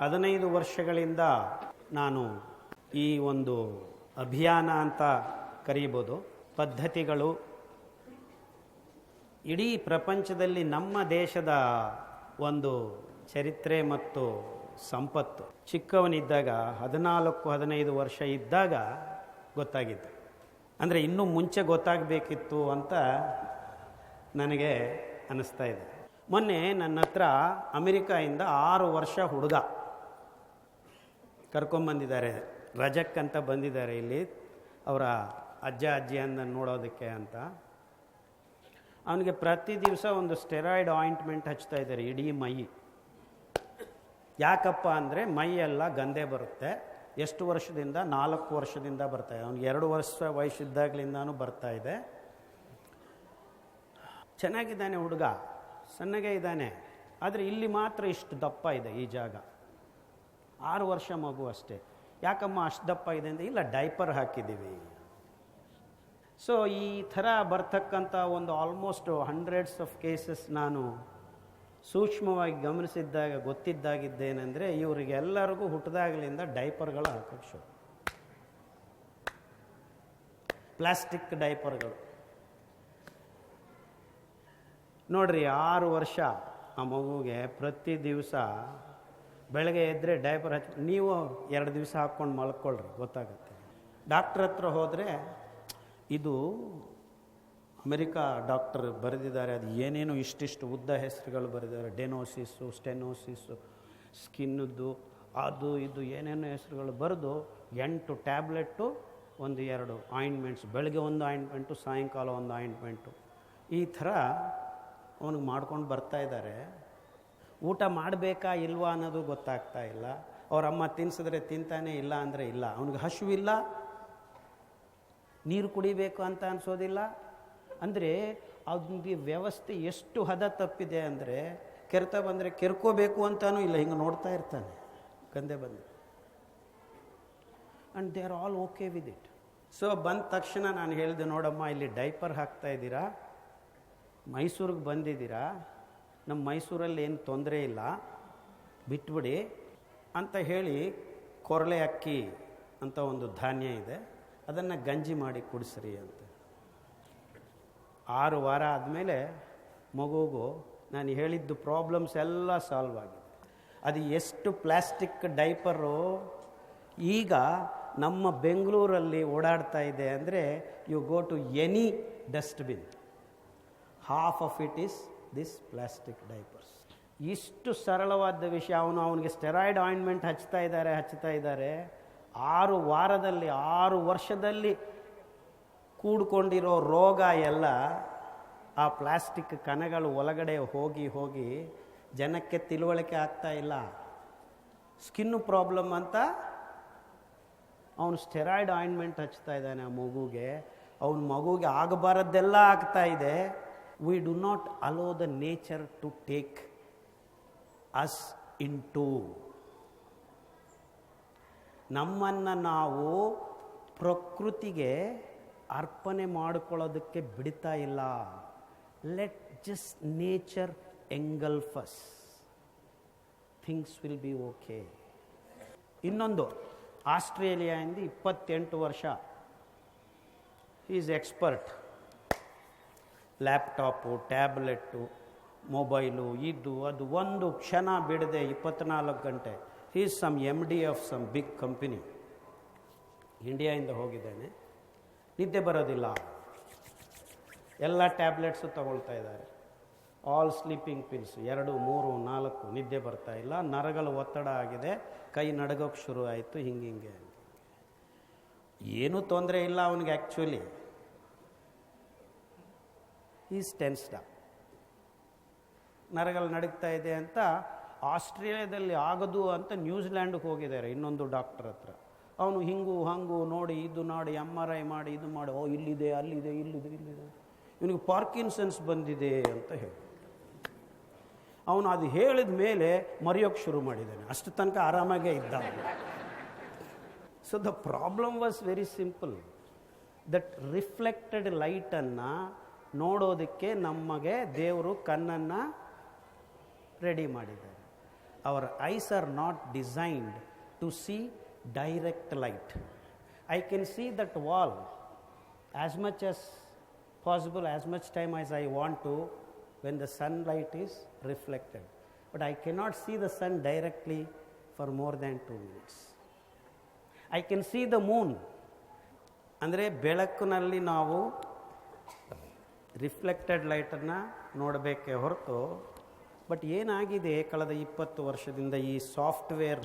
ಹದಿನೈದು ವರ್ಷಗಳಿಂದ ನಾನು ಈ ಒಂದು ಅಭಿಯಾನ ಅಂತ ಕರೀಬೋದು. ಪದ್ಧತಿಗಳು ಇಡೀ ಪ್ರಪಂಚದಲ್ಲಿ ನಮ್ಮ ದೇಶದ ಒಂದು ಚರಿತ್ರೆ ಮತ್ತು ಸಂಪತ್ತು. ಚಿಕ್ಕವನಿದ್ದಾಗ, ಹದಿನಾಲ್ಕು, ಹದಿನೈದು ವರ್ಷ ಇದ್ದಾಗ ಗೊತ್ತಾಗಿತ್ತು. ಅಂದರೆ ಇನ್ನೂ ಮುಂಚೆ ಗೊತ್ತಾಗಬೇಕಿತ್ತು ಅಂತ ನನಗೆ ಅನ್ನಿಸ್ತಾ ಇದೆ. ಮೊನ್ನೆ ನನ್ನ ಹತ್ರ ಅಮೆರಿಕಾಯಿಂದ ಆರು ವರ್ಷ ಹುಡುಗ. ಕರ್ಕೊಂಬಂದಿದ್ದಾರೆ. ರಜಕ್ಕಂತ ಬಂದಿದ್ದಾರೆ ಇಲ್ಲಿ. ಅವರ ಅಜ್ಜ, ಅಜ್ಜಿಯನ್ನು ನೋಡೋದಕ್ಕೆ ಅಂತ. ಅವನಿಗೆ ಪ್ರತಿ ದಿವಸ ಒಂದು ಸ್ಟೆರಾಯ್ಡ್ ಆಯಿಂಟ್ಮೆಂಟ್ ಹಚ್ತಾ ಇದ್ದಾರೆ, ಇಡೀ ಮೈ. ಯಾಕಪ್ಪ ಅಂದರೆ ಮೈಯೆಲ್ಲ ಗಂದೆ ಬರುತ್ತೆ. ಎಷ್ಟು ವರ್ಷದಿಂದ? ನಾಲ್ಕು ವರ್ಷದಿಂದ ಬರ್ತಾ ಇದೆ. ಅವ್ನಿಗೆ ಎರಡು ವರ್ಷ ವಯಸ್ಸಿದ್ದಾಗಲಿಂದಾನು ಬರ್ತಾ ಇದೆ. ಚೆನ್ನಾಗಿದ್ದಾನೆ ಹುಡುಗ, ಸಣ್ಣಗೆ ಇದ್ದಾನೆ. ಆದರೆ ಇಲ್ಲಿ ಮಾತ್ರ ಇಷ್ಟು ದಪ್ಪ ಇದೆ ಈ ಜಾಗ. ಆರು ವರ್ಷ ಮಗು ಅಷ್ಟೇ. ಯಾಕಮ್ಮ ಅಷ್ಟು ದಪ್ಪ ಇದೆ ಅಂದರೆ, ಇಲ್ಲ ಡೈಪರ್ ಹಾಕಿದ್ದೀವಿ. ಸೊ ಈ ಥರ ಬರ್ತಕ್ಕಂಥ ಒಂದು ಆಲ್ಮೋಸ್ಟ್ ಹಂಡ್ರೆಡ್ಸ್ ಆಫ್ ಕೇಸಸ್ ನಾನು ಸೂಕ್ಷ್ಮವಾಗಿ ಗಮನಿಸಿದ್ದಾಗ, ಗೊತ್ತಿದ್ದಾಗಿದ್ದೇನೆಂದರೆ, ಇವರಿಗೆಲ್ಲರಿಗೂ ಹುಟ್ಟಿದಾಗಲಿಂದ ಡೈಪರ್ಗಳು ಹಾಕೋಕ್ಕೆ ಶುರು ಪ್ಲಾಸ್ಟಿಕ್ ಡೈಪರ್ಗಳು ನೋಡ್ರಿ, ಆರು ವರ್ಷ ಆ ಮಗುಗೆ ಪ್ರತಿ ದಿವಸ ಬೆಳಗ್ಗೆ ಎದ್ದರೆ ಡೈಪರ್ ಹಚ್ಚಿ, ನೀವು ಎರಡು ದಿವಸ ಹಾಕ್ಕೊಂಡು ಮಲ್ಕೊಳ್ರಿ, ಗೊತ್ತಾಗುತ್ತೆ. ಡಾಕ್ಟ್ರ್ ಹತ್ರ ಹೋದರೆ, ಇದು ಅಮೆರಿಕಾ ಡಾಕ್ಟರ್ ಬರೆದಿದ್ದಾರೆ, ಅದು ಏನೇನು ಇಷ್ಟಿಷ್ಟು ಉದ್ದ ಹೆಸರುಗಳು ಬರೆದಿದ್ದಾರೆ ಡೆನೋಸಿಸ್ಸು ಸ್ಟೆನೋಸಿಸ್ಸು ಸ್ಕಿನ್ನದ್ದು, ಅದು ಇದು ಏನೇನು ಹೆಸರುಗಳು ಬರೆದು, ಎಂಟು ಟ್ಯಾಬ್ಲೆಟ್ಟು, ಒಂದು ಎರಡು ಆಯಿಂಟ್ಮೆಂಟ್ಸ್ ಬೆಳಗ್ಗೆ ಒಂದು ಆಯಿಂಟ್ಮೆಂಟು ಸಾಯಂಕಾಲ ಒಂದು ಆಯಿಂಟ್ಮೆಂಟು ಈ ಥರ ಅವನಿಗೆ ಮಾಡ್ಕೊಂಡು ಬರ್ತಾ ಇದ್ದಾರೆ. ಊಟ ಮಾಡಬೇಕಾ ಇಲ್ವಾ ಅನ್ನೋದು ಗೊತ್ತಾಗ್ತಾ ಇಲ್ಲ. ಅವ್ರ ಅಮ್ಮ ತಿನ್ಸಿದ್ರೆ ತಿಂತಾನೆ ಇಲ್ಲ ಅಂದರೆ ಇಲ್ಲ. ಅವನಿಗೆ ಹಸುವಿಲ್ಲ ನೀರು ಕುಡಿಬೇಕು ಅಂತ ಅನಿಸೋದಿಲ್ಲ. ಅಂದರೆ ಅವನಿಗೆ ವ್ಯವಸ್ಥೆ ಎಷ್ಟು ಹದ ತಪ್ಪಿದೆ ಅಂದರೆ ಕೆರೆತ ಬಂದರೆ ಕೆರ್ಕೋಬೇಕು ಅಂತಾನೂ ಇಲ್ಲ. ಹಿಂಗೆ ನೋಡ್ತಾ ಇರ್ತಾನೆ. ಗಂದೆ ಬಂದು. And they are all okay with it so ಬಂದ ತಕ್ಷಣ ನಾನು ಹೇಳಿದೆ, ನೋಡಮ್ಮ, ಇಲ್ಲಿ ಡೈಪರ್ ಹಾಕ್ತಾ ಇದ್ದೀರಾ? ಮೈಸೂರಿಗೆ ಬಂದಿದ್ದೀರಾ? ನಮ್ಮ ಮೈಸೂರಲ್ಲಿ ಏನು ತೊಂದರೆ ಇಲ್ಲ, ಬಿಟ್ಬಿಡಿ ಅಂತ ಹೇಳಿ ಕೊರಳೆ ಅಕ್ಕಿ ಅಂತ ಒಂದು ಧಾನ್ಯ ಇದೆ, ಅದನ್ನು ಗಂಜಿ ಮಾಡಿ ಕುಡಿಸ್ರಿ ಅಂತ. ಆರು ವಾರ ಆದಮೇಲೆ ಮಗುಗೂ ನಾನು ಹೇಳಿದ್ದು ಪ್ರಾಬ್ಲಮ್ಸ್ ಎಲ್ಲ ಸಾಲ್ವ್ ಆಗಿದೆ. ಅದು ಎಷ್ಟು ಪ್ಲಾಸ್ಟಿಕ್ ಡೈಪರು ಈಗ ನಮ್ಮ ಬೆಂಗಳೂರಲ್ಲಿ ಓಡಾಡ್ತಾ ಇದೆ ಅಂದರೆ you go to any dustbin half of it is this plastic diapers ಇಷ್ಟು ಸರಳವಾದ ವಿಷಯ. ಅವನು ಅವನಿಗೆ ಸ್ಟೆರಾಯ್ಡ್ ಆಯಿಂಟ್ಮೆಂಟ್ ಹಚ್ತಾ ಇದ್ದಾರೆ ಹಚ್ತಾ ಇದ್ದಾರೆ. ಆರು ವಾರದಲ್ಲಿ, ಆರು ವರ್ಷದಲ್ಲಿ ಕೂಡ್ಕೊಂಡಿರೋ ರೋಗ ಎಲ್ಲ ಆ ಪ್ಲಾಸ್ಟಿಕ್ ಕಣಗಳು ಒಳಗಡೆ ಹೋಗಿ ಹೋಗಿ ಜನಕ್ಕೆ ತಿಳುವಳಿಕೆ ಆಗ್ತಾ ಇಲ್ಲ. ಸ್ಕಿನ್ನು ಪ್ರಾಬ್ಲಮ್ ಅಂತ ಅವನು ಸ್ಟೆರಾಯ್ಡ್ ಆಯಿಂಟ್ಮೆಂಟ್ ಹಚ್ತಾ ಇದ್ದಾನೆ ಆ ಮಗುಗೆ. ಅವನ ಮಗುಗೆ ಆಗಬಾರದ್ದೆಲ್ಲ ಆಗ್ತಾ ಇದೆ. We do not allow the nature to take us into ನಮ್ಮನ್ನು ನಾವು ಪ್ರಕೃತಿಗೆ ಅರ್ಪಣೆ ಮಾಡಿಕೊಳ್ಳೋದಕ್ಕೆ ಬಿಡ್ತಾ ಇಲ್ಲ. Let just nature engulfs things will be okay ಇನ್ನೊಂದು ಆಸ್ಟ್ರೇಲಿಯಾ ಇಂದ ಇಪ್ಪತ್ತೆಂಟು ವರ್ಷ. Is expert laptop, tablet, mobile, ಇದು, ಅದು ಒಂದು ಕ್ಷಣ ಬಿಡದೆ ಇಪ್ಪತ್ನಾಲ್ಕು ಗಂಟೆ. Is some M D of some big company ಇಂಡಿಯಾಯಿಂದ ಹೋಗಿದ್ದೇನೆ. ನಿದ್ದೆ ಬರೋದಿಲ್ಲ. ಎಲ್ಲ ಟ್ಯಾಬ್ಲೆಟ್ಸು ತಗೊಳ್ತಾ ಇದ್ದಾರೆ. ಆಲ್ ಸ್ಲೀಪಿಂಗ್ ಪಿಲ್ಸ್ ಎರಡು, ಮೂರು, ನಾಲ್ಕು, ನಿದ್ದೆ ಬರ್ತಾ ಇಲ್ಲ. ನರಗಳು ಒತ್ತಡ ಆಗಿದೆ. ಕೈ ನಡಗೋಕ್ಕೆ ಶುರು ಆಯಿತು, ಹಿಂಗೆ ಹಿಂಗೆ. ಏನೂ ತೊಂದರೆ ಇಲ್ಲ ಅವನಿಗೆ ಆ್ಯಕ್ಚುಲಿ ಈಸ್ ಟೆನ್ಸ್ಡ್ ಅಪ್ ನರಗಲ್ ನಡೀತಾ ಇದೆ ಅಂತ ಆಸ್ಟ್ರೇಲಿಯಾದಲ್ಲಿ ಆಗದು ಅಂತ ನ್ಯೂಜಿಲ್ಯಾಂಡ್ಗೆ ಹೋಗಿದ್ದಾರೆ. ಇನ್ನೊಂದು ಡಾಕ್ಟರ್ ಹತ್ರ. ಅವನು ಹಿಂಗು, ಹಂಗು, ನೋಡಿ, ಇದು ನೋಡಿ ಎಂ ಆರ್ ಐ ಮಾಡಿ, ಇದು ಮಾಡಿ. ಓ, ಇಲ್ಲಿದೆ, ಅಲ್ಲಿದೆ, ಇಲ್ಲಿದೆ ಇಲ್ಲಿದೆ. ಇವನಿಗೆ ಪಾರ್ಕಿನ್ಸನ್ಸ್ ಬಂದಿದೆ ಅಂತ ಹೇಳಿ. ಅವನು ಅದು ಹೇಳಿದ ಮೇಲೆ ಮರೆಯೋಕ್ಕೆ ಶುರು ಮಾಡಿದ್ದಾನೆ. ಅಷ್ಟು ತನಕ ಆರಾಮಾಗೇ ಇದ್ದ so the problem was very simple that reflected ಲೈಟನ್ನು ನೋಡೋದಕ್ಕೆ ನಮಗೆ ದೇವರು ಕಣ್ಣನ್ನು ರೆಡಿ ಮಾಡಿದ್ದಾರೆ. Our eyes are not designed to see direct light I can see that wall as much as possible possible, as much time as I want to, when the sunlight is reflected. But I cannot see the sun directly for more than two minutes I can see the moon ಅಂದರೆ ಬೆಳಕಿನಲ್ಲಿ ನಾವು reflected ಲೈಟನ್ನು ನೋಡಬೇಕೇ ಹೊರತು, but ಏನಾಗಿದೆ ಕಳೆದ ಇಪ್ಪತ್ತು ವರ್ಷದಿಂದ ಈ ಸಾಫ್ಟ್ವೇರ್?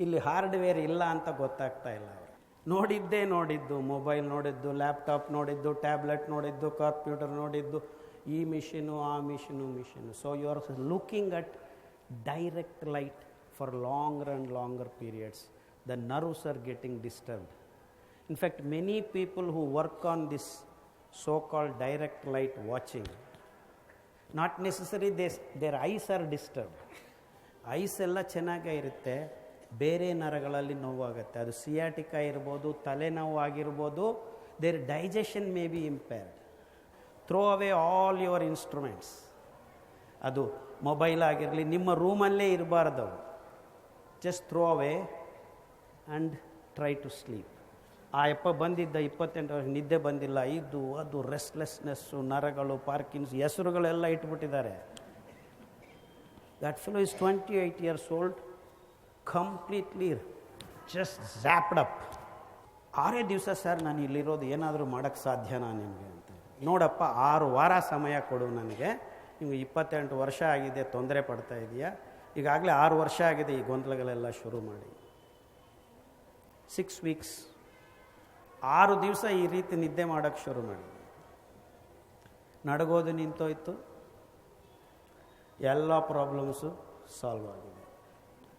ಇಲ್ಲಿ ಹಾರ್ಡ್ವೇರ್ ಇಲ್ಲ ಅಂತ ಗೊತ್ತಾಗ್ತಾ ಇಲ್ಲ ಅವರು ನೋಡಿದ್ದೇ ನೋಡಿದ್ದು, ಮೊಬೈಲ್ ನೋಡಿದ್ದು, ಲ್ಯಾಪ್ಟಾಪ್ ನೋಡಿದ್ದು, ಟ್ಯಾಬ್ಲೆಟ್ ನೋಡಿದ್ದು, ಕಂಪ್ಯೂಟರ್ ನೋಡಿದ್ದು, ಈ ಮಿಷಿನು, ಆ machine machine. So you are looking at direct light for longer and longer periods the nerves are getting disturbed In fact, many people who work on this so called direct light watching, not necessarily they, their eyes are disturbed. Eyes ಎಲ್ಲ ಚೆನ್ನಾಗೇ ಇರುತ್ತೆ ಬೇರೆ ನರಗಳಲ್ಲಿ ನೋವಾಗುತ್ತೆ. ಅದು ಸಿಯಾಟಿಕ ಇರ್ಬೋದು ತಲೆನೋವು ಆಗಿರ್ಬೋದು their digestion may be impaired throw away all your instruments ಅದು ಮೊಬೈಲ್ ಆಗಿರಲಿ ನಿಮ್ಮ ರೂಮಲ್ಲೇ ಇರಬಾರ್ದು just throw away and try to sleep ಆ ಯಪ್ಪ ಬಂದಿದ್ದ ಇಪ್ಪತ್ತೆಂಟು ವರ್ಷ ನಿದ್ದೆ ಬಂದಿಲ್ಲ. ಇದು, ಅದು ರೆಸ್ಟ್ಲೆಸ್ನೆಸ್ಸು ನರಗಳು ಪಾರ್ಕಿನ್ಸ್ ಹೆಸರುಗಳೆಲ್ಲ ಇಟ್ಬಿಟ್ಟಿದ್ದಾರೆ. That fellow is twenty eight years old completely just zapped up ಆರೇ ದಿವಸ ಸರ್ ನಾನು ಇಲ್ಲಿರೋದು ಏನಾದರೂ ಮಾಡೋಕ್ಕೆ ಸಾಧ್ಯನಾ ನಿಮಗೆ? ಅಂತ ನೋಡಪ್ಪ, ಆರು ವಾರ ಸಮಯ ಕೊಡು ನನಗೆ. ನಿಮಗೆ ಇಪ್ಪತ್ತೆಂಟು ವರ್ಷ ಆಗಿದೆ, ತೊಂದರೆ ಪಡ್ತಾ ಇದೆಯಾ? ಈಗಾಗಲೇ ಆರು ವರ್ಷ ಆಗಿದೆ, ಈ ಗೊಂದಲಗಳೆಲ್ಲ ಶುರು ಮಾಡಿ. ಸಿಕ್ಸ್ ವೀಕ್ಸ್ ಆರು ದಿವಸ ಈ ರೀತಿ ನಿದ್ದೆ ಮಾಡೋಕ್ಕೆ ಶುರು ಮಾಡಿದ್ವಿ ನಡಗೋದು ನಿಂತೋಯ್ತು. ಎಲ್ಲ ಪ್ರಾಬ್ಲಮ್ಸು ಸಾಲ್ವ್ ಆಗಿದೆ.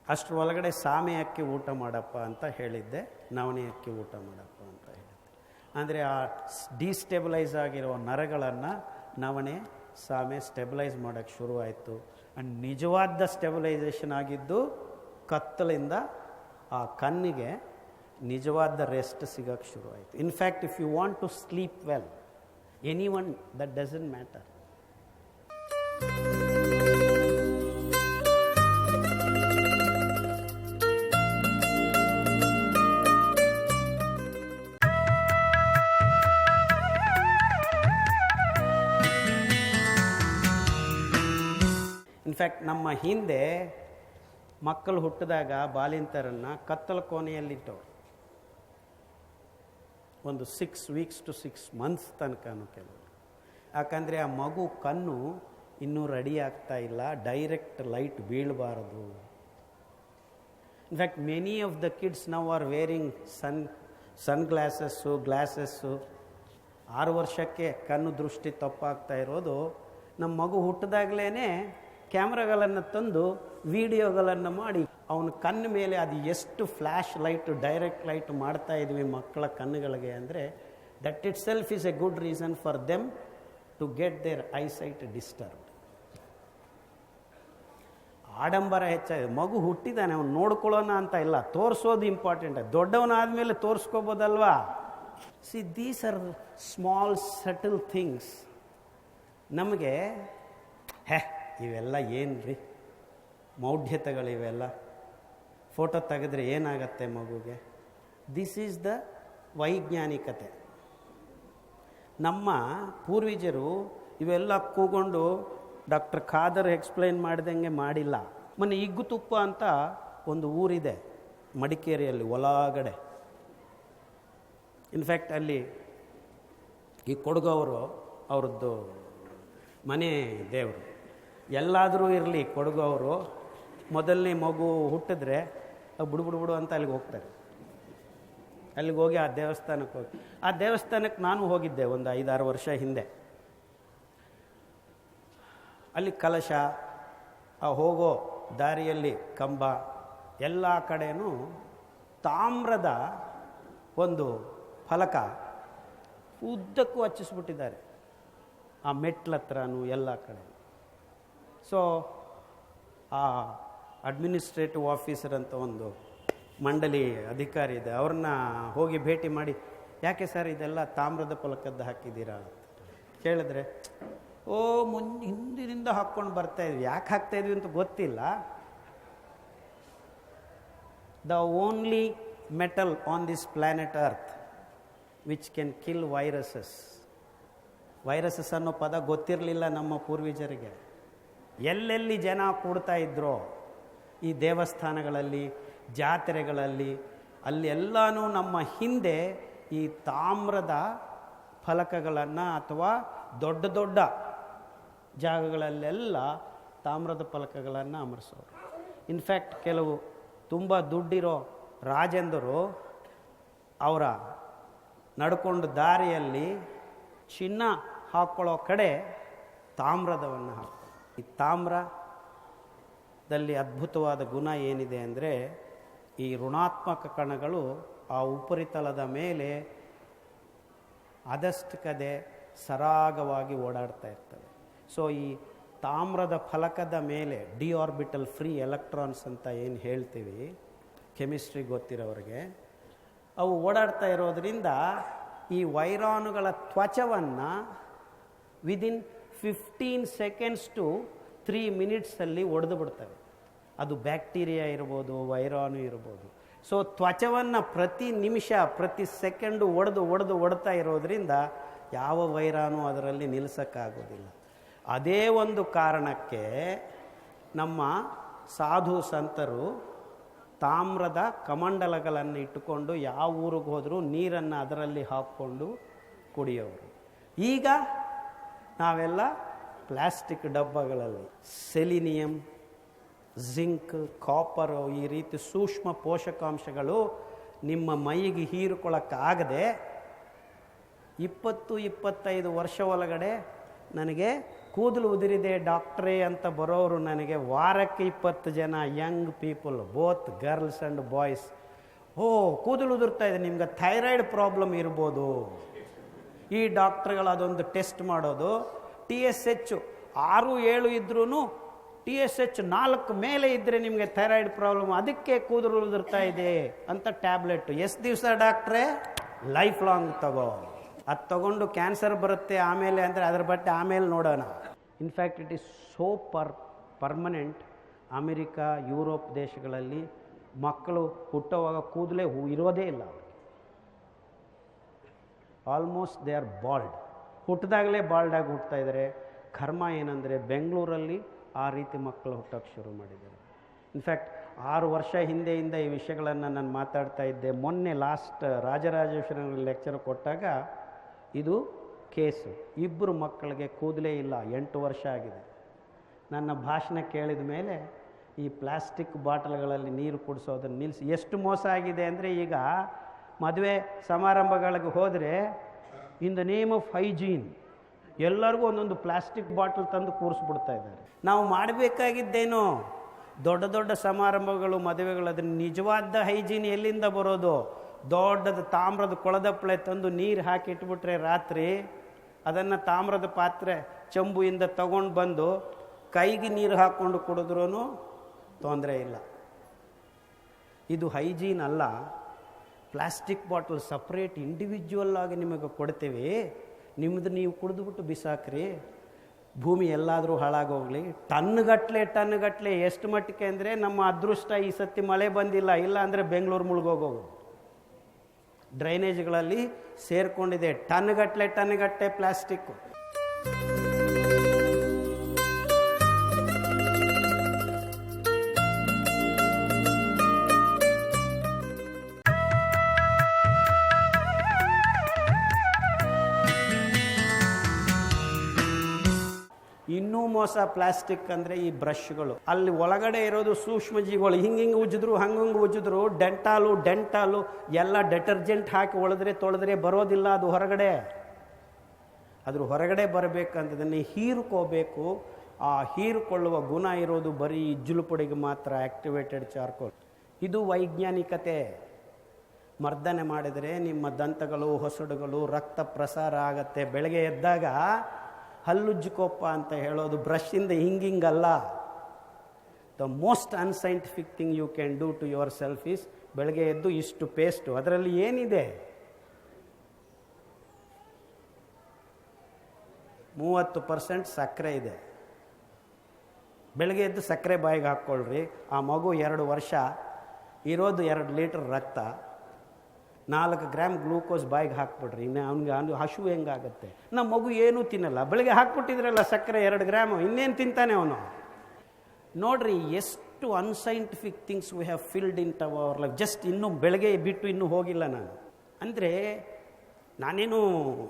ಅಷ್ಟರ ಒಳಗಡೆ ಸಾಮೆ ಅಕ್ಕಿ ಊಟ ಮಾಡಪ್ಪ ಅಂತ ಹೇಳಿದ್ದೆ. ನವಣೆ ಅಕ್ಕಿ ಊಟ ಮಾಡಪ್ಪ ಅಂತ ಹೇಳಿದ್ದೆ. ಅಂದರೆ ಆ ಡಿಸ್ಟೆಬಿಲೈಸ್ ಆಗಿರೋ ನರಗಳನ್ನು ನವಣೆ, ಸಾಮೆ ಸ್ಟೆಬಿಲೈಸ್ ಮಾಡೋಕ್ಕೆ ಶುರುವಾಯಿತು ಆ್ಯಂಡ್ ನಿಜವಾದ ಸ್ಟೆಬಿಲೈಸೇಷನ್ ಆಗಿದ್ದು ಕತ್ತಲಿಂದ ಆ ಕಣ್ಣಿಗೆ ನಿಜವಾದ ರೆಸ್ಟ್ ಸಿಗೋಕ್ಕೆ ಶುರುವಾಯಿತು. In fact if you want to sleep well anyone that doesn't matter in fact ನಮ್ಮ ಹಿಂದೆ ಮಕ್ಕಳು ಹುಟ್ಟಿದಾಗ ಬಾಲಿಂತರನ್ನು ಕತ್ತಲ ಕೋಣೆಯಲ್ಲಿಟ್ಟವು ಒಂದು six weeks to six months ತನಕನೂ ಕೆಲವು. ಯಾಕಂದರೆ ಆ ಮಗು ಕಣ್ಣು ಇನ್ನೂ ರೆಡಿ ಆಗ್ತಾ ಇಲ್ಲ direct light ಬೀಳಬಾರದು. In fact many of the kids now are wearing sun sun glasses glasses ಆರು ವರ್ಷಕ್ಕೆ ಕಣ್ಣು ದೃಷ್ಟಿ ತಪ್ಪಾಗ್ತಾ ಇರೋದು. ನಮ್ಮ ಮಗು ಹುಟ್ಟಿದಾಗಲೇ ಕ್ಯಾಮ್ರಾಗಳನ್ನು ತಂದು ವೀಡಿಯೋಗಳನ್ನು ಮಾಡಿ ಅವನ ಕಣ್ಣು ಮೇಲೆ ಅದು ಎಷ್ಟು ಫ್ಲ್ಯಾಶ್ ಲೈಟ್, ಡೈರೆಕ್ಟ್ ಲೈಟ್ ಮಾಡ್ತಾ ಇದ್ವಿ ಮಕ್ಕಳ ಕಣ್ಣುಗಳಿಗೆ ಅಂದರೆ that itself is a good reason for them to get their eyesight disturb ಆಡಂಬರ ಹೆಚ್ಚಾಗಿದೆ. ಮಗು ಹುಟ್ಟಿದ್ದಾನೆ ಅವ್ನು ನೋಡ್ಕೊಳ್ಳೋಣ ಅಂತ ಇಲ್ಲ, ತೋರಿಸೋದು ಇಂಪಾರ್ಟೆಂಟ್ ದೊಡ್ಡವನಾದಮೇಲೆ ತೋರಿಸ್ಕೋಬೋದಲ್ವಾ? See these are small subtle things ನಮಗೆ, ಹೇ, ಇವೆಲ್ಲ ಏನು ರೀ ಮೌಢ್ಯತೆಗಳಿವೆಲ್ಲ. ಫೋಟೋ ತೆಗೆದ್ರೆ ಏನಾಗತ್ತೆ ಮಗುಗೆ? ದಿಸ್ ಈಸ್ ದ ವೈಜ್ಞಾನಿಕತೆ. ನಮ್ಮ ಪೂರ್ವಿಜರು ಇವೆಲ್ಲ ಕೂಗೊಂಡು ಡಾಕ್ಟರ್ ಖಾದರ್ ಎಕ್ಸ್ಪ್ಲೈನ್ ಮಾಡ್ದಂಗೆ ಮಾಡಿಲ್ಲ. ಮೊನ್ನೆ ಇಗ್ಗುತುಪ್ಪ ಅಂತ ಒಂದು ಊರಿದೆ, ಮಡಿಕೇರಿಯಲ್ಲಿ, ಒಳಗಡೆ. ಇನ್ಫ್ಯಾಕ್ಟ್ ಅಲ್ಲಿ ಈ ಕೊಡಗವರು ಅವ್ರದ್ದು ಮನೆ ದೇವರು. ಎಲ್ಲಾದರೂ ಇರಲಿ ಕೊಡಗವರು, ಮೊದಲನೇ ಮಗು ಹುಟ್ಟಿದ್ರೆ ಬುಡು ಬಿಡು ಬಿಡು ಅಂತ ಅಲ್ಲಿಗೆ ಹೋಗ್ತಾರೆ. ಅಲ್ಲಿಗೆ ಹೋಗಿ ಆ ದೇವಸ್ಥಾನಕ್ಕೆ ಹೋಗಿ. ಆ ದೇವಸ್ಥಾನಕ್ಕೆ ನಾನು ಹೋಗಿದ್ದೆ ಒಂದು ಐದಾರು ವರ್ಷ ಹಿಂದೆ. ಅಲ್ಲಿ ಕಲಶ, ಆ ಹೋಗೋ ದಾರಿಯಲ್ಲಿ ಕಂಬ, ಎಲ್ಲ ಕಡೆನೂ ತಾಮ್ರದ ಒಂದು ಫಲಕ ಉದ್ದಕ್ಕೂ ಹಚ್ಚಿಸ್ಬಿಟ್ಟಿದ್ದಾರೆ. ಆ ಮೆಟ್ಲ ಹತ್ರನೂ ಎಲ್ಲ ಕಡೆ. ಸೊ ಆ ಅಡ್ಮಿನಿಸ್ಟ್ರೇಟಿವ್ ಆಫೀಸರ್ ಅಂತ ಒಂದು ಮಂಡಳಿ ಅಧಿಕಾರಿ ಇದೆ. ಅವ್ರನ್ನ ಹೋಗಿ ಭೇಟಿ ಮಾಡಿ, ಯಾಕೆ ಸರ್ ಇದೆಲ್ಲ ತಾಮ್ರದ ಫಲಕದ್ದು ಹಾಕಿದ್ದೀರಾ? ಅಂತ ಕೇಳಿದ್ರೆ, ಓ, ಮುನ್, ಹಿಂದಿನಿಂದ ಹಾಕ್ಕೊಂಡು ಬರ್ತಾ ಇದ್ವಿ. ಯಾಕೆ ಹಾಕ್ತಾ ಇದ್ವಿ ಅಂತ ಗೊತ್ತಿಲ್ಲ. The only metal on this planet earth which can kill viruses. Viruses ಅನ್ನೋ ಪದ ಗೊತ್ತಿರಲಿಲ್ಲ ನಮ್ಮ ಪೂರ್ವಜರಿಗೆ. ಎಲ್ಲೆಲ್ಲಿ ಜನ ಕೂಡ್ತಾ ಇದ್ರೋ ಈ ದೇವಸ್ಥಾನಗಳಲ್ಲಿ, ಜಾತ್ರೆಗಳಲ್ಲಿ, ಅಲ್ಲಿ ಎಲ್ಲನೂ ನಮ್ಮ ಹಿಂದೆ ಈ ತಾಮ್ರದ ಫಲಕಗಳನ್ನು ಅಥವಾ ದೊಡ್ಡ ದೊಡ್ಡ ಜಾಗಗಳಲ್ಲೆಲ್ಲ ತಾಮ್ರದ ಫಲಕಗಳನ್ನು ಅಮರಿಸೋರು. ಇನ್ಫ್ಯಾಕ್ಟ್ ಕೆಲವು ತುಂಬ ದುಡ್ಡಿರೋ ರಾಜೇಂದರು ಅವರ ನಡ್ಕೊಂಡು ದಾರಿಯಲ್ಲಿ ಚಿನ್ನ ಹಾಕ್ಕೊಳ್ಳೋ ಕಡೆ ತಾಮ್ರದವನ್ನು ಹಾಕ್ತಾರೆ. ಈ ತಾಮ್ರದಲ್ಲಿ ಅದ್ಭುತವಾದ ಗುಣ ಏನಿದೆ ಅಂದರೆ ಈ ಋಣಾತ್ಮಕ ಕಣಗಳು ಆ ಉಪರಿತಲದ ಮೇಲೆ ಅದಷ್ಟು ಕದೆ ಸರಾಗವಾಗಿ ಓಡಾಡ್ತಾ ಇರ್ತವೆ. ಸೊ ಈ ತಾಮ್ರದ ಫಲಕದ ಮೇಲೆ ಡಿ ಆರ್ಬಿಟಲ್ ಫ್ರೀ ಎಲೆಕ್ಟ್ರಾನ್ಸ್ ಅಂತ ಏನು ಹೇಳ್ತೀವಿ, ಕೆಮಿಸ್ಟ್ರಿ ಗೊತ್ತಿರೋರಿಗೆ, ಅವು ಓಡಾಡ್ತಾ ಇರೋದರಿಂದ ಈ ವೈರಾಣುಗಳ ತ್ವಚವನ್ನು within fifteen seconds to three ಮಿನಿಟ್ಸಲ್ಲಿ ಒಡೆದು ಬಿಡ್ತವೆ. ಅದು ಬ್ಯಾಕ್ಟೀರಿಯಾ ಇರ್ಬೋದು ವೈರಾನು ಇರ್ಬೋದು. ಸೊ ತ್ವಚವನ್ನು ಪ್ರತಿ ನಿಮಿಷ, ಪ್ರತಿ ಸೆಕೆಂಡು ಒಡೆದು ಒಡೆದು, ಒಡ್ತಾ ಇರೋದ್ರಿಂದ ಯಾವ ವೈರಾನು ಅದರಲ್ಲಿ ನಿಲ್ಲಿಸೋಕ್ಕಾಗೋದಿಲ್ಲ ಅದೇ ಒಂದು ಕಾರಣಕ್ಕೆ ನಮ್ಮ ಸಾಧು ಸಂತರು ತಾಮ್ರದ ಕಮಂಡಲಗಳನ್ನು ಇಟ್ಟುಕೊಂಡು ಯಾವ ಊರಿಗೆ ಹೋದರೂ ನೀರನ್ನು ಅದರಲ್ಲಿ ಹಾಕ್ಕೊಂಡು ಕುಡಿಯೋರು. ಈಗ ನಾವೆಲ್ಲ ಪ್ಲಾಸ್ಟಿಕ್ ಡಬ್ಬಗಳಲ್ಲಿ, ಸೆಲಿನಿಯಂ ಜಿಂಕ್, ಕಾಪರು, ಈ ರೀತಿ ಸೂಕ್ಷ್ಮ ಪೋಷಕಾಂಶಗಳು ನಿಮ್ಮ ಮೈಗೆ ಹೀರಿಕೊಳ್ಳೋಕ್ಕಾಗದೆ ಇಪ್ಪತ್ತು ಇಪ್ಪತ್ತೈದು ವರ್ಷ ಒಳಗಡೆ ನನಗೆ ಕೂದಲು ಉದುರಿದೆ ಡಾಕ್ಟ್ರೇ ಅಂತ ಬರೋರು ನನಗೆ ವಾರಕ್ಕೆ ಇಪ್ಪತ್ತು ಜನ young people, both girls and boys. Oh, ಕೂದಲು ಉದುರ್ತಾ ಇದೆ, ನಿಮ್ಗೆ ಥೈರಾಯ್ಡ್ ಪ್ರಾಬ್ಲಮ್ ಇರ್ಬೋದು. ಈ ಡಾಕ್ಟ್ರುಗಳು ಅದೊಂದು ಟೆಸ್ಟ್ ಮಾಡೋದು. ಟಿ ಎಸ್ ಎಚ್ ಆರು ಏಳು ಇದ್ರೂ ಟಿ ಎಸ್ ಎಚ್ ನಾಲ್ಕು ಮೇಲೆ ಇದ್ದರೆ ನಿಮಗೆ ಥೈರಾಯ್ಡ್ ಪ್ರಾಬ್ಲಮ್ ಅದಕ್ಕೆ ಕೂದಲು ಉದುರ್ತಾ ಇದೆ ಅಂತ ಟ್ಯಾಬ್ಲೆಟ್ ಎಷ್ಟು ದಿವಸ ಡಾಕ್ಟ್ರೇ ಲೈಫ್ ಲಾಂಗ್ ತಗೋ. ಅದು ತಗೊಂಡು ಕ್ಯಾನ್ಸರ್ ಬರುತ್ತೆ ಆಮೇಲೆ ಅಂದರೆ ಅದ್ರ ಬಟ್ಟೆ ಆಮೇಲೆ ನೋಡೋಣ. In fact it is so per permanent America, Europe ದೇಶಗಳಲ್ಲಿ ಮಕ್ಕಳು ಹುಟ್ಟುವಾಗ ಕೂದಲೇ ಹೂ ಇರೋದೇ ಇಲ್ಲ ಆಲ್ಮೋಸ್ಟ್ ದೇ ಆರ್ ಬಾಲ್ಡ್ ಹುಟ್ಟಿದಾಗಲೇ ಬಾಲ್ಡಾಗಿ ಹುಟ್ತಾ ಇದ್ದಾರೆ ಕರ್ಮ ಏನಂದರೆ ಬೆಂಗಳೂರಲ್ಲಿ ಆ ರೀತಿ ಮಕ್ಕಳು ಹುಟ್ಟೋಕ್ಕೆ ಶುರು ಮಾಡಿದ್ದಾರೆ. ಇನ್ಫ್ಯಾಕ್ಟ್ ಆರು ವರ್ಷ ಹಿಂದೆಯಿಂದ ಈ ವಿಷಯಗಳನ್ನು ನಾನು ಮಾತಾಡ್ತಾ ಇದ್ದೆ. ಮೊನ್ನೆ ಲಾಸ್ಟ್ ರಾಜರಾಜೇಶ್ವರನ ಲೆಕ್ಚರ್ ಕೊಟ್ಟಾಗ ಇದು ಕೇಸು ಇಬ್ಬರು ಮಕ್ಕಳಿಗೆ ಕೂದಲೇ ಇಲ್ಲ, ಎಂಟು ವರ್ಷ ಆಗಿದೆ. ನನ್ನ ಭಾಷಣ ಕೇಳಿದ ಮೇಲೆ ಈ ಪ್ಲಾಸ್ಟಿಕ್ ಬಾಟಲ್ಗಳಲ್ಲಿ ನೀರು ಕುಡಿಸೋದನ್ನು ನಿಲ್ಲಿಸಿ ಎಷ್ಟು ಮೋಸ ಆಗಿದೆ ಅಂದರೆ ಈಗ ಮದುವೆ ಸಮಾರಂಭಗಳಿಗೆ ಹೋದರೆ in the name of hygiene ಎಲ್ಲರಿಗೂ ಒಂದೊಂದು ಪ್ಲಾಸ್ಟಿಕ್ ಬಾಟಲ್ ತಂದು ಕೂರಿಸ್ಬಿಡ್ತಾ ಇದ್ದಾರೆ. ನಾವು ಮಾಡಬೇಕಾಗಿದ್ದೇನು? ದೊಡ್ಡ ದೊಡ್ಡ ಸಮಾರಂಭಗಳು, ಮದುವೆಗಳು, ಅದನ್ನು ನಿಜವಾದ ಹೈಜೀನ್ ಎಲ್ಲಿಂದ ಬರೋದು? ದೊಡ್ಡದ ತಾಮ್ರದ ಕೊಳದಪ್ಪಳೆ ತಂದು ನೀರು ಹಾಕಿ ಇಟ್ಬಿಟ್ರೆ ರಾತ್ರಿ, ಅದನ್ನು ತಾಮ್ರದ ಪಾತ್ರೆ ಚಂಬುಯಿಂದ ತಗೊಂಡು ಬಂದು ಕೈಗೆ ನೀರು ಹಾಕ್ಕೊಂಡು ಕುಡಿದ್ರೂ ತೊಂದರೆ ಇಲ್ಲ. ಇದು ಹೈಜೀನ್ ಅಲ್ಲ. ಪ್ಲಾಸ್ಟಿಕ್ ಬಾಟಲ್ ಸಪ್ರೇಟ್ ಇಂಡಿವಿಜುವಲ್ ಆಗಿ ನಿಮಗೆ ಕೊಡ್ತೇವೆ. ನಿಮ್ಮದು ನೀವು ಕುಡಿದ್ಬಿಟ್ಟು ಬಿಸಾಕ್ರಿ, ಭೂಮಿ ಎಲ್ಲಾದರೂ ಹಾಳಾಗೋಗ್ಲಿ. ಟನ್ಗಟ್ಲೆ ಟನ್ಗಟ್ಲೆ ಎಷ್ಟು ಮಟ್ಟಿಗೆ ಅಂದರೆ ನಮ್ಮ ಅದೃಷ್ಟ ಈ ಸತಿ ಮಳೆ ಬಂದಿಲ್ಲ, ಇಲ್ಲ ಅಂದರೆ ಬೆಂಗಳೂರು ಮುಳುಗೋಗೋದು ಡ್ರೈನೇಜ್ಗಳಲ್ಲಿ ಸೇರಿಕೊಂಡಿದೆ ಟನ್ಗಟ್ಲೆ ಟನ್ಗಟ್ಟೆ ಪ್ಲಾಸ್ಟಿಕ್ಕು. ಮೋಸ ಪ್ಲಾಸ್ಟಿಕ್ ಅಂದ್ರೆ ಈ ಬ್ರಷ್ಗಳು. ಅಲ್ಲಿ ಒಳಗಡೆ ಇರೋದು ಸೂಕ್ಷ್ಮ ಜೀವಿಗಳು ಹಿಂಗೆ ಹಿಂಗೆ ಉಜ್ಜಿದ್ರು ಹಂಗಂಗೆ ಉಜ್ಜಿದ್ರು, ಡೆಂಟಾಲು ಡೆಂಟಾಲು, ಎಲ್ಲ ಡೆಟರ್ಜೆಂಟ್ ಹಾಕಿ ಒಳದ್ರೆ ತೊಳೆದ್ರೆ ಬರೋದಿಲ್ಲ ಅದು ಹೊರಗಡೆ. ಅದ್ರ ಹೊರಗಡೆ ಬರಬೇಕಂತದನ್ನು ಹೀರ್ಕೋಬೇಕು. ಆ ಹೀರಿಕೊಳ್ಳುವ ಗುಣ ಇರೋದು ಬರೀ ಇಜ್ಜುಲು ಪುಡಿಗೆ ಮಾತ್ರ, ಆಕ್ಟಿವೇಟೆಡ್ ಚಾರ್ಕೋಲ್. ಇದು ವೈಜ್ಞಾನಿಕತೆ. ಮರ್ದನೆ ಮಾಡಿದರೆ ನಿಮ್ಮ ದಂತಗಳು, ಹೊಸಡುಗಳು ರಕ್ತ ಪ್ರಸಾರ ಆಗತ್ತೆ. ಬೆಳಗ್ಗೆ ಎದ್ದಾಗ ಹಲ್ಲುಜ್ಜಿಕೊಪ್ಪ ಅಂತ ಹೇಳೋದು ಬ್ರಷಿಂದ ಹಿಂಗಿಂಗಲ್ಲ. The most unscientific thing you can do to yourself is ಬೆಳಗ್ಗೆ ಎದ್ದು ಇಷ್ಟು ಪೇಸ್ಟು ಅದರಲ್ಲಿ ಏನಿದೆ? ಮೂವತ್ತು ಪರ್ಸೆಂಟ್ ಸಕ್ಕರೆ ಇದೆ. ಬೆಳಗ್ಗೆ ಎದ್ದು ಸಕ್ಕರೆ ಬಾಯಿಗೆ ಹಾಕ್ಕೊಳ್ರಿ. ಆ ಮಗು ಎರಡು ವರ್ಷ ಇರೋದು ಎರಡು ಲೀಟ್ರ್ ರಕ್ತ. ನಾಲ್ಕು ಗ್ರಾಮ್ ಗ್ಲೂಕೋಸ್ ಬಾಯಿಗೆ ಹಾಕ್ಬಿಟ್ರಿ ಇನ್ನು ಅವ್ನಿಗೆ ಅವ್ನಿಗೆ ಹಶು ಹೆಂಗಾಗುತ್ತೆ? ನಮ್ಮ ಮಗು ಏನೂ ತಿನ್ನಲ್ಲ. ಬೆಳಗ್ಗೆ ಹಾಕ್ಬಿಟ್ಟಿದ್ರಲ್ಲ ಸಕ್ಕರೆ ಎರಡು ಗ್ರಾಮು. ಇನ್ನೇನು ತಿಂತಾನೆ ಅವನು? ನೋಡ್ರಿ, ಎಷ್ಟು unscientific things we have filled into our life just ಇನ್ನೂ ಬೆಳಗ್ಗೆ ಬಿಟ್ಟು ಇನ್ನೂ ಹೋಗಿಲ್ಲ ನಾನು. ಅಂದರೆ, ನಾನೇನು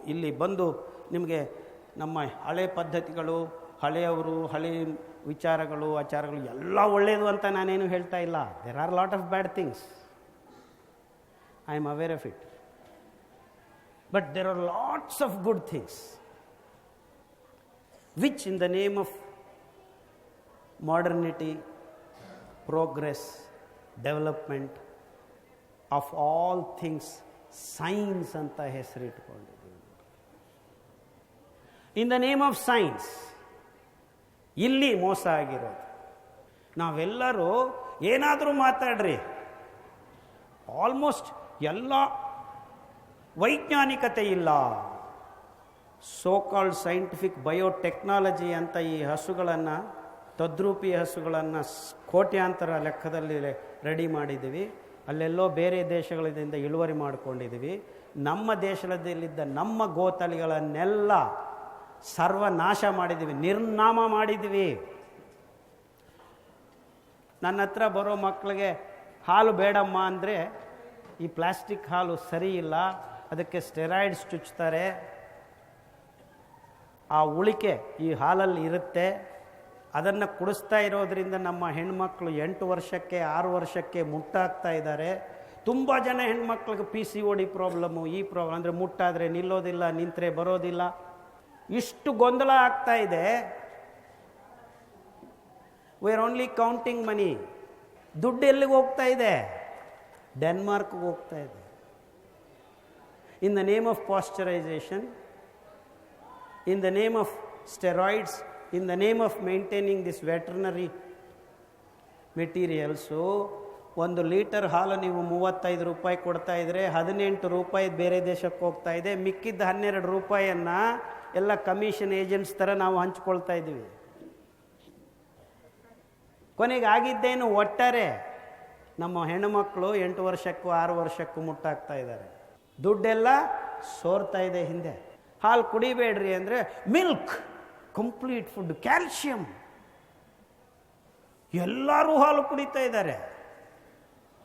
ಇಲ್ಲಿ ಬಂದು ನಿಮಗೆ ನಮ್ಮ ಹಳೆ ಪದ್ಧತಿಗಳು, ಹಳೆಯವರು, ಹಳೆ ವಿಚಾರಗಳು, ಆಚಾರಗಳು ಎಲ್ಲ ಒಳ್ಳೆಯದು ಅಂತ ನಾನೇನು ಹೇಳ್ತಾ ಇಲ್ಲ. There are lot of bad things I am aware of it but there are lots of good things which in the name of modernity progress development of all things science ಅಂತ ಹೆಸರಿಟ್ಕೊಂಡಿದ್ದೀವಿ in the name of science ಇಲ್ಲಿ ಮೋಸ ಆಗಿರೋದು. ನಾವೆಲ್ಲರೂ ಏನಾದರೂ ಮಾತಾಡ್ರಿ. Almost ಎಲ್ಲ ವೈಜ್ಞಾನಿಕತೆ ಇಲ್ಲ. So-called scientific biotechnology ಅಂತ ಈ ಹಸುಗಳನ್ನು, ತದ್ರೂಪಿ ಹಸುಗಳನ್ನು ಕೋಟ್ಯಾಂತರ ಲೆಕ್ಕದಲ್ಲಿ ರೆಡಿ ಮಾಡಿದ್ದೀವಿ. ಅಲ್ಲೆಲ್ಲೋ ಬೇರೆ ದೇಶಗಳಿಂದ ಇಳುವರಿ ಮಾಡಿಕೊಂಡಿದ್ದೀವಿ. ನಮ್ಮ ದೇಶದಲ್ಲಿದ್ದ ನಮ್ಮ ಗೋತಳಿಗಳನ್ನೆಲ್ಲ ಸರ್ವನಾಶ ಮಾಡಿದ್ದೀವಿ, ನಿರ್ನಾಮ ಮಾಡಿದ್ದೀವಿ. ನನ್ನ ಹತ್ರ ಬರೋ ಮಕ್ಕಳಿಗೆ ಹಾಲು ಬೇಡಮ್ಮ ಅಂದರೆ ಈ ಪ್ಲಾಸ್ಟಿಕ್ ಹಾಲು ಸರಿ ಇಲ್ಲ, ಅದಕ್ಕೆ ಸ್ಟೆರಾಯ್ಡ್ಸ್ ಚುಚ್ತಾರೆ. ಆ ಉಳಿಕೆ ಈ ಹಾಲಲ್ಲಿ ಇರುತ್ತೆ. ಅದನ್ನು ಕುಡಿಸ್ತಾ ಇರೋದ್ರಿಂದ ನಮ್ಮ ಹೆಣ್ಮಕ್ಳು ಎಂಟು ವರ್ಷಕ್ಕೆ, ಆರು ವರ್ಷಕ್ಕೆ ಮುಟ್ಟಾಗ್ತಾ ಇದ್ದಾರೆ. ತುಂಬ ಜನ ಹೆಣ್ಮಕ್ಳಿಗೆ P C O D problem ಈ ಪ್ರಾಬ್ಲಮ್ ಅಂದರೆ ಮುಟ್ಟಾದರೆ ನಿಲ್ಲೋದಿಲ್ಲ, ನಿಂತರೆ ಬರೋದಿಲ್ಲ. ಇಷ್ಟು ಗೊಂದಲ ಆಗ್ತಾ ಇದೆ. We are only counting money ದುಡ್ಡು ಎಲ್ಲಿಗೆ ಹೋಗ್ತಾ ಇದೆ? ಡೆನ್ಮಾರ್ಕ್ಗೆ ಹೋಗ್ತಾ ಇದೆ. In the name of pasteurisation in the name of steroids in the name of maintaining this veterinary materials ಒಂದು ಲೀಟರ್ ಹಾಲು ನೀವು ಮೂವತ್ತೈದು ರೂಪಾಯಿ ಕೊಡ್ತಾ ಇದ್ರೆ, ಹದಿನೆಂಟು ರೂಪಾಯಿ ಬೇರೆ ದೇಶಕ್ಕೆ ಹೋಗ್ತಾ ಇದೆ, ಮಿಕ್ಕಿದ್ದ ಹನ್ನೆರಡು ರೂಪಾಯಿಯನ್ನು ಎಲ್ಲ ಕಮಿಷನ್ ಏಜೆಂಟ್ಸ್ ಥರ ನಾವು ಹಂಚ್ಕೊಳ್ತಾ ಇದ್ದೀವಿ. ಕೊನೆಗೆ ಆಗಿದ್ದೇನು ಒಟ್ಟಾರೆ ನಮ್ಮ ಹೆಣ್ಣುಮಕ್ಕಳು ಎಂಟು ವರ್ಷಕ್ಕೂ ಆರು ವರ್ಷಕ್ಕೂ ಮುಟ್ಟಾಗ್ತಾ ಇದ್ದಾರೆ. ದುಡ್ಡೆಲ್ಲ ಸೋರ್ತಾ ಇದೆ ಹಿಂದೆ. ಹಾಲು ಕುಡಿಬೇಡ್ರಿ ಅಂದರೆ ಮಿಲ್ಕ್, ಕಂಪ್ಲೀಟ್ ಫುಡ್, ಕ್ಯಾಲ್ಶಿಯಂ. ಎಲ್ಲರೂ ಹಾಲು ಕುಡಿತಾ ಇದ್ದಾರೆ.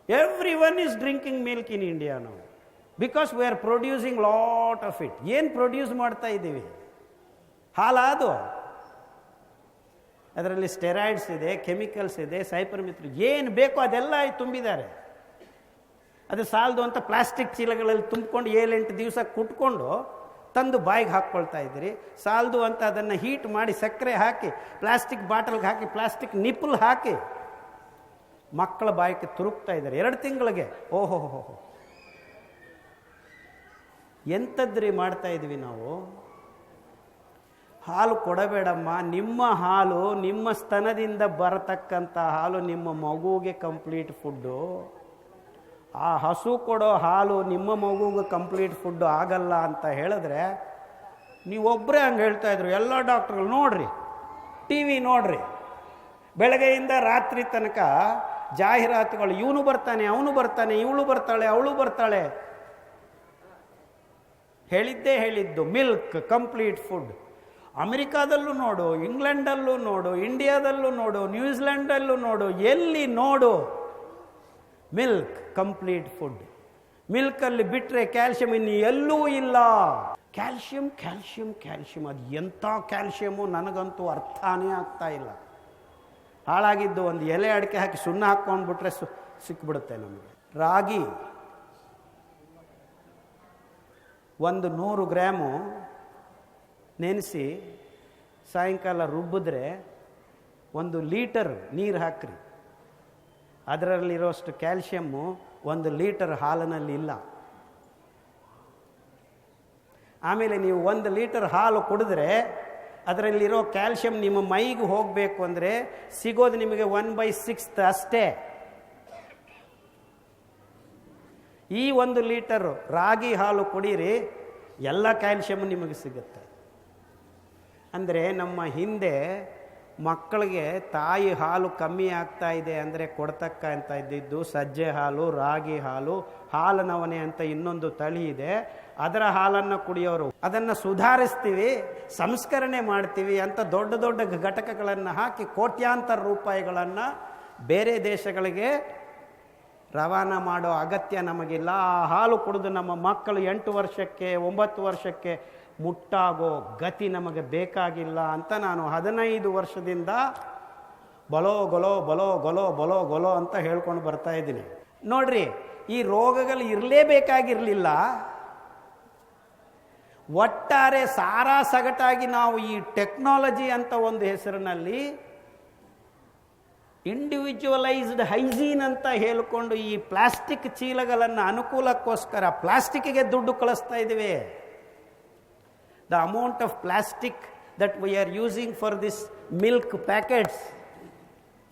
Everyone is drinking milk in India ನಾವು. Because we are producing lot of it. ಏನು ಪ್ರೊಡ್ಯೂಸ್ ಮಾಡ್ತಾ ಇದ್ದೀವಿ? ಹಾಲಾದು. ಅದರಲ್ಲಿ ಸ್ಟೆರಾಯ್ಡ್ಸ್ ಇದೆ, ಕೆಮಿಕಲ್ಸ್ ಇದೆ ಸೈಪರ್ ಮಿತ್ರ ಏನು ಬೇಕೋ ಅದೆಲ್ಲ ತುಂಬಿದ್ದಾರೆ. ಅದು ಸಾಲದು ಅಂತ ಪ್ಲಾಸ್ಟಿಕ್ ಚೀಲಗಳಲ್ಲಿ ತುಂಬಿಕೊಂಡು ಏಳೆಂಟು ದಿವಸ ಕುಟ್ಕೊಂಡು ತಂದು ಬಾಯಿಗೆ ಹಾಕ್ಕೊಳ್ತಾ ಇದ್ದೀರಿ. ಸಾಲದು ಅಂತ ಅದನ್ನು ಹೀಟ್ ಮಾಡಿ ಸಕ್ಕರೆ ಹಾಕಿ, ಪ್ಲಾಸ್ಟಿಕ್ ಬಾಟಲ್ಗೆ ಹಾಕಿ, ಪ್ಲಾಸ್ಟಿಕ್ ನಿಪ್ಪಲ್ ಹಾಕಿ ಮಕ್ಕಳ ಬಾಯಿಗೆ ತುರುಕ್ತಾ ಇದ್ದಾರೆ. ಎರಡು ತಿಂಗಳಿಗೆ. ಓಹೋ ಎಂಥದ್ರಿ ಮಾಡ್ತಾ ಇದ್ವಿ ನಾವು? ಹಾಲು ಕೊಡಬೇಡಮ್ಮ, ನಿಮ್ಮ ಹಾಲು ನಿಮ್ಮ ಸ್ತನದಿಂದ ಬರತಕ್ಕಂಥ ಹಾಲು ನಿಮ್ಮ ಮಗುವಿಗೆ ಕಂಪ್ಲೀಟ್ ಫುಡ್ಡು ಆ ಹಸು ಕೊಡೋ ಹಾಲು ನಿಮ್ಮ ಮಗುಗೆ ಕಂಪ್ಲೀಟ್ ಫುಡ್ಡು ಆಗಲ್ಲ ಅಂತ ಹೇಳಿದ್ರೆ ನೀವೊಬ್ಬರೇ ಹಂಗೆ ಹೇಳ್ತಾ ಇದ್ರು, ಎಲ್ಲ ಡಾಕ್ಟ್ರುಗಳು ನೋಡ್ರಿ, ಟಿ ವಿ ನೋಡ್ರಿ. ಬೆಳಗ್ಗೆಯಿಂದ ರಾತ್ರಿ ತನಕ ಜಾಹೀರಾತುಗಳು, ಇವನು ಬರ್ತಾನೆ, ಅವನು ಬರ್ತಾನೆ, ಇವಳು ಬರ್ತಾಳೆ, ಅವಳು ಬರ್ತಾಳೆ. ಹೇಳಿದ್ದೇ ಹೇಳಿದ್ದು, ಮಿಲ್ಕ್ ಕಂಪ್ಲೀಟ್ ಫುಡ್ ಅಮೆರಿಕಾದಲ್ಲೂ ನೋಡು, ಇಂಗ್ಲೆಂಡಲ್ಲೂ ನೋಡು, ಇಂಡಿಯಾದಲ್ಲೂ ನೋಡು, ನ್ಯೂಜಿಲೆಂಡಲ್ಲೂ ನೋಡು, ಎಲ್ಲಿ ನೋಡು? Milk, complete food. ಮಿಲ್ಕಲ್ಲಿ ಬಿಟ್ಟರೆ ಕ್ಯಾಲ್ಶಿಯಂ ಇನ್ನು ಎಲ್ಲೂ ಇಲ್ಲ. ಕ್ಯಾಲ್ಶಿಯಂ ಕ್ಯಾಲ್ಶಿಯಂ ಕ್ಯಾಲ್ಶಿಯಂ, ಅದು ಎಂಥ ಕ್ಯಾಲ್ಶಿಯಮು ನನಗಂತೂ ಅರ್ಥನೇ ಆಗ್ತಾ ಇಲ್ಲ. ಹಾಳಾಗಿದ್ದು ಒಂದು ಎಲೆ ಅಡಿಕೆ ಹಾಕಿ ಸುಣ್ಣ ಹಾಕ್ಕೊಂಡ್ಬಿಟ್ರೆ ಸು, ಸಿಕ್ಬಿಡುತ್ತೆ ನಮಗೆ. ರಾಗಿ ಒಂದು ನೂರು ಗ್ರಾಮು ನೆನೆಸಿ ಸಾಯಂಕಾಲ ರುಬ್ಬಿದ್ರೆ ಒಂದು ಲೀಟರ್ ನೀರು ಹಾಕ್ರಿ. ಅದರಲ್ಲಿರೋಷ್ಟು ಕ್ಯಾಲ್ಶಿಯಮ್ಮು ಒಂದು ಲೀಟರ್ ಹಾಲಿನಲ್ಲಿ ಇಲ್ಲ. ಆಮೇಲೆ ನೀವು ಒಂದು ಲೀಟರ್ ಹಾಲು ಕುಡಿದ್ರೆ ಅದರಲ್ಲಿರೋ ಕ್ಯಾಲ್ಶಿಯಂ ನಿಮ್ಮ ಮೈಗೆ ಹೋಗಬೇಕು ಅಂದರೆ ಸಿಗೋದು ನಿಮಗೆ ಒನ್ ಬೈ ಸಿಕ್ಸ್ತ್ ಅಷ್ಟೇ. ಈ ಒಂದು ಲೀಟರ್ ರಾಗಿ ಹಾಲು ಕುಡೀರಿ, ಎಲ್ಲ ಕ್ಯಾಲ್ಶಿಯಮ್ ನಿಮಗೆ ಸಿಗುತ್ತೆ. ಅಂದರೆ ನಮ್ಮ ಹಿಂದೆ ಮಕ್ಕಳಿಗೆ ತಾಯಿ ಹಾಲು ಕಮ್ಮಿ ಆಗ್ತಾ ಇದೆ ಅಂದರೆ ಕೊಡ್ತಕ್ಕ ಅಂತ ಇದ್ದಿದ್ದು, ಸಜ್ಜೆ ಹಾಲು, ರಾಗಿ ಹಾಲು, ಹಾಲನವನೆ ಅಂತ ಇನ್ನೊಂದು ತಳಿ ಇದೆ. ಅದರ ಹಾಲನ್ನು ಕುಡಿಯೋರು. ಅದನ್ನು ಸುಧಾರಿಸ್ತೀವಿ, ಸಂಸ್ಕರಣೆ ಮಾಡ್ತೀವಿ ಅಂತ ದೊಡ್ಡ ದೊಡ್ಡ ಘಟಕಗಳನ್ನು ಹಾಕಿ ಕೋಟ್ಯಾಂತರ ರೂಪಾಯಿಗಳನ್ನು ಬೇರೆ ದೇಶಗಳಿಗೆ ರವಾನಾ ಮಾಡೋ ಅಗತ್ಯ ನಮಗಿಲ್ಲ. ಆ ಹಾಲು ಕುಡಿದು ನಮ್ಮ ಮಕ್ಕಳು ಎಂಟು ವರ್ಷಕ್ಕೆ, ಒಂಬತ್ತು ವರ್ಷಕ್ಕೆ ಮುಟ್ಟಾಗೋ ಗತಿ ನಮಗೆ ಬೇಕಾಗಿಲ್ಲ ಅಂತ ನಾನು ಹದಿನೈದು ವರ್ಷದಿಂದ ಬಲೋ ಗೊಲೋ ಬಲೋ ಗೊಲೋ ಬಲೋ ಗೊಲೋ ಅಂತ ಹೇಳ್ಕೊಂಡು ಬರ್ತಾ ಇದ್ದೀನಿ. ನೋಡ್ರಿ, ಈ ರೋಗಗಳು ಇರಲೇಬೇಕಾಗಿರಲಿಲ್ಲ. ಒಟ್ಟಾರೆ ಸಾರಾ ಸಗಟಾಗಿ ನಾವು ಈ ಟೆಕ್ನಾಲಜಿ ಅಂತ ಒಂದು ಹೆಸರಿನಲ್ಲಿ ಇಂಡಿವಿಜುವಲೈಸ್ಡ್ ಹೈಜೀನ್ ಅಂತ ಹೇಳಿಕೊಂಡು ಈ ಪ್ಲಾಸ್ಟಿಕ್ ಚೀಲಗಳನ್ನು ಅನುಕೂಲಕ್ಕೋಸ್ಕರ ಪ್ಲಾಸ್ಟಿಕ್ಗೆ ದುಡ್ಡು ಕಳಿಸ್ತಾ ಇದ್ದೀವಿ. The amount of plastic that we are using for this milk packets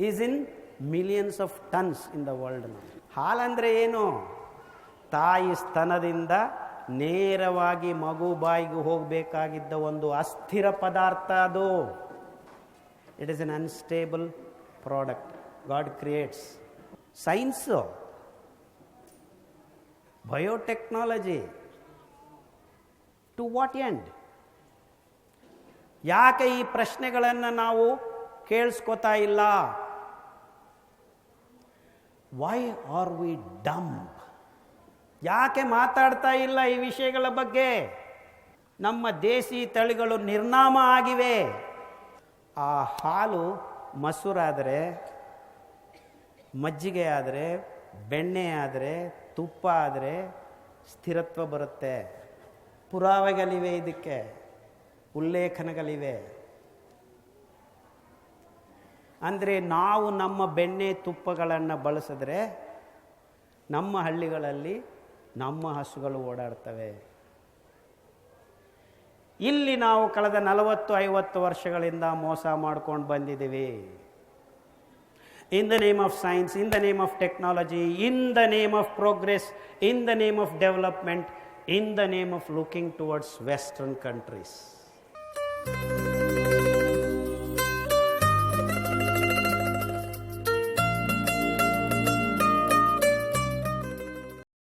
is in millions of tons in the world ಹಾಲಂದರೆ ಏನು? ತಾಯಿ ಸ್ತನದಿಂದ ನೇರವಾಗಿ ಮಗು ಬಾಯಿಗೆ ಹೋಗಬೇಕಾಗಿದ್ದ ಒಂದು ಅಸ್ಥಿರ ಪದಾರ್ಥ ಅದು. It is an unstable product God creates science biotechnology to what end ಯಾಕೆ ಈ ಪ್ರಶ್ನೆಗಳನ್ನು ನಾವು ಕೇಳಿಸ್ಕೊತಾ ಇಲ್ಲ? ವೈ ಆರ್ ವಿ ಡಮ್ ಯಾಕೆ ಮಾತಾಡ್ತಾ ಇಲ್ಲ ಈ ವಿಷಯಗಳ ಬಗ್ಗೆ? ನಮ್ಮ ದೇಸಿ ತಳಿಗಳು ನಿರ್ನಾಮ ಆಗಿವೆ. ಆ ಹಾಲು ಮೊಸರಾದರೆ, ಮಜ್ಜಿಗೆ ಆದರೆ, ಬೆಣ್ಣೆ ಆದರೆ, ತುಪ್ಪ ಆದರೆ ಸ್ಥಿರತ್ವ ಬರುತ್ತೆ. ಪುರಾವೆಗಳಿವೆ ಇದಕ್ಕೆ. ಉಲ್ಲೇಖನಗಳಿವೆ. ಅಂದರೆ ನಾವು ನಮ್ಮ ಬೆಣ್ಣೆ ತುಪ್ಪಗಳನ್ನು ಬಳಸಿದ್ರೆ ನಮ್ಮ ಹಳ್ಳಿಗಳಲ್ಲಿ ನಮ್ಮ ಹಸುಗಳು ಓಡಾಡ್ತವೆ. ಇಲ್ಲಿ ನಾವು ಕಳೆದ ನಲವತ್ತು ಐವತ್ತು ವರ್ಷಗಳಿಂದ ಮೋಸ ಮಾಡ್ಕೊಂಡು ಬಂದಿದ್ದೀವಿ. In the name of science in the name of technology in the name of progress in the name of development in the name of looking towards western countries thank you